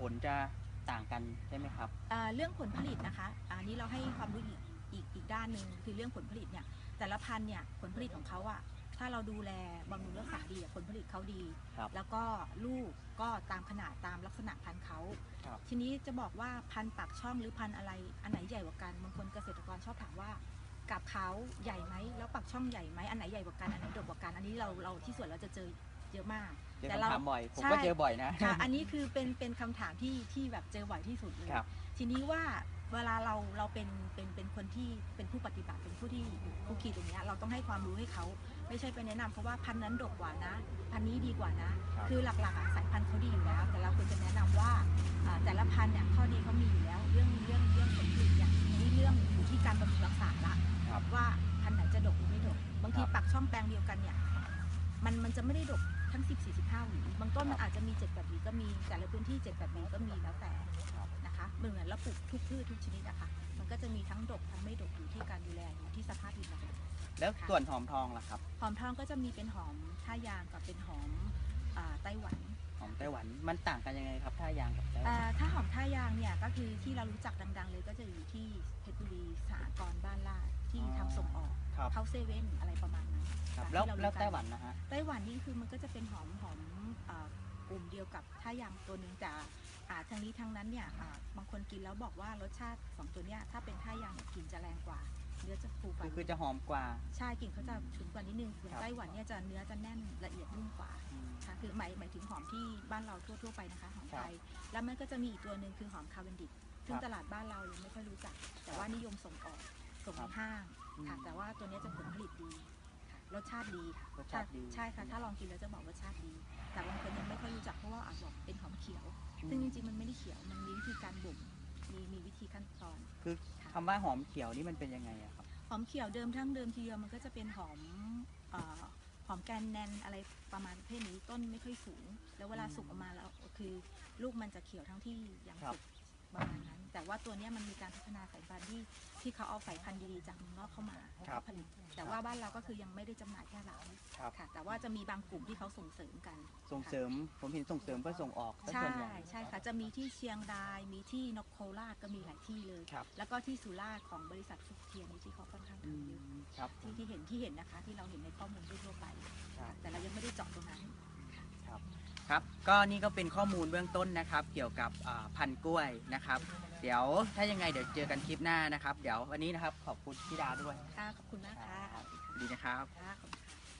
ผลจะต่างกันใช่ไหมครับ อ่าเรื่องผลผลิตนะคะอันนี้เราให้ความรู้อีกอีกอีกด้านหนึ่งคือเรื่องผลผลิตเนี่ยแต่ละพันธุ์เนี่ยผลผลิตของเขาอะถ้าเราดูแลบำรุงรักษาดีอะผลผลิตเขาดี ครับแล้วก็ลูกก็ตามขนาดตามลักษณะพันธุ์เขาครับ ทีนี้จะบอกว่าพันธุ์ปากช่องหรือพันธุ์อะไร อันไหนใหญ่กว่ากันบางคนเกษตรกรชอบถามว่า กับเขาใหญ่ไหมแล้วปากช่องใหญ่ไหมอันไหนใหญ่กว่ากันอันไหนดกกว่ากันอันนี้เราเราที่สวนเราจะเจอเยอะมาก เจอแต่คำเราถามบ่อย ผมใช่ก็เจอบ่อยนะ ค่ะ อันนี้คือเป็นเป็นคำถามที่ที่แบบเจอบ่อยที่สุดเลย ครับ ทีนี้ว่าเวลาเราเราเป็นเป็นเป็นคนที่เป็นผู้ปฏิบัติเป็นผู้ที่ผู้ขี่ตรงเนี้ยเราต้องให้ความรู้ให้เขาไม่ใช่ไปแนะนำเขาว่าพันธุ์นั้นดกกว่านะ พันธุ์นี้ดีกว่านะ ครับ คือหลักๆอะสายพันธุ์เขาดีอยู่แล้ว แต่เราควรจะแนะนำว่าอ่าแต่ละพันธุ์เนี่ยข้อดีเขามีอยู่แล้ว เรื่องเรื่องเรื่องผลผลิตเนี่ยทีนี้เรื่องอยู่ที่การบำรุงรักษาละ ครับ ว่าพันธุ์ไหนจะดกหรือไม่ดก บางทีครับ ปักช่องแปลงเดียวกันเนี่ย มันมันจะไม่ได้ดก ทั้ง 10 4 5หวีบางต้นมันอาจจะมี7 8หวีก็มี แต่ละพื้นที่7 8หวีก็มีแล้วแต่ครับนะคะเหมือนเราปลูกทุกพืชทุกชนิดอะค่ะมันก็จะมีทั้งดกทั้งไม่ดกอยู่ที่การดูแลอยู่ที่สภาพดินนะคะแล้วส่วนหอมทองล่ะครับ หอมทองก็จะมีเป็นหอมท่ายางกับเป็นหอมอ่าไต้หวันหอมไต้หวันมันต่างกันยังไงครับท่ายางกับไต้หวัอ่านถ้าหอมท่ายางเนี่ยก็คือที่เรารู้จักดัง ๆ เลยก็จะอยู่ที่เพชรบุรีสหกรณ์บ้านลาดที่ทำส่งออก ครับเข้าเซเว่นอะไรประมาณนั้นครับค่ะแล้วที่เรารู้แล้วกันไต้หวันนะฮะ ไต้หวันนี่คือมันก็จะเป็นหอมหอมอ่ากลุ่มเดียวกับท่ายางตัวหนึ่งแต่อ่าทางนี้ทางนั้นเนี่ยอ่าบางคนกินแล้วบอกว่ารสชาติสองตัวเนี้ยถ้าเป็นท่ายางเนี่ยกลิ่นจะแรงกว่า เนื้อจะฟูกว่าคือคือจะหอมกว่า ใช่กลิ่นเขาจะฉุนกว่านิดนึงส่วนครับ ไต้หวันเนี่ยจะเนื้อจะแน่นละเอียดนุ่มกว่า อืม ค่ะคือหมายหมายถึงหอมที่บ้านเราทั่วๆไปนะคะหอมครัไทบยแล้วมันก็จะมีอีกตัวหนึ่งคือหอมคาเวนดิกซึ่งครับตลาดบ้านเรายังไม่ค่อยรู้จัก แต่ว่านิยมส่งออกส่งครัในบห้างอืม ค่ะ แต่ว่าตัวเนี้ยจะผลผลิตดีค่ะรสชาติดีค่ะรสชาติดี ใช่ค่ะ ถ้าลองกินแล้วจะบอกรสชาติดี แต่บางคนยังไม่ค่อยรู้จักเพราะว่าอาจบอกเป็นหอมเขียว ซึ่งจริงๆมันไม่ได้เขียว มันมีวิธีการบ่ม มีมีวิธีขั้นตอน คือคำว่าหอมเขียวนี่มันเป็นยังไงอะครับ หอมเขียวเดิมทั้งเดิมทีเดียวมันก็จะเป็นหอมเอ่อหอมแกนแนนอะไรประมาณประเภทนี้ต้นไม่ค่อยสูง แล้วเวลาอืมสุกออกมาแล้วคือ ลูกมันจะเขียวทั้งที่ยังครับสุก ว่าตัวเนี้ยมันมีการพัฒนาสายพันธุ์ที่ที่เขาเอาสายพันธุ์ดีๆจากเมืองนอกเข้ามาครับ ผลิต แต่ว่าบ้านเราก็คือยังไม่ได้จำหน่ายแค่เราครับ ค่ะ แต่ว่าจะมีบางกลุ่มที่เขาส่งเสริมกัน ส่งเสริมผมเห็นส่งเสริมเพื่อส่งออกซะใช่ส่วนใหญ่ ใช่ค่ะจะมีที่เชียงรายมีที่นกโคราชก็มีหลายที่เลย ครับ แล้วก็ที่สุราษฎร์ของบริษัทฟุกเทียนนี่ที่เขาค่อนข้างอืทำเยอะมครับที่ที่เห็นที่เห็นนะคะ ที่เราเห็นในข้อมูลทั่วๆไป ครับแต่เรายังไม่ได้เจาะตรงนั้น ครับ ก็นี่ก็เป็นข้อมูลเบื้องต้นนะครับ เกี่ยวกับอ่าพันธุ์กล้วยนะครับ เดี๋ยวถ้ายังไงเดี๋ยวเจอกันคลิปหน้านะครับ เดี๋ยววันนี้นะครับขอบคุณพี่ดาด้วยค่ะขอบคุณมากค่ะดีนะครับค่ะขอบคุณ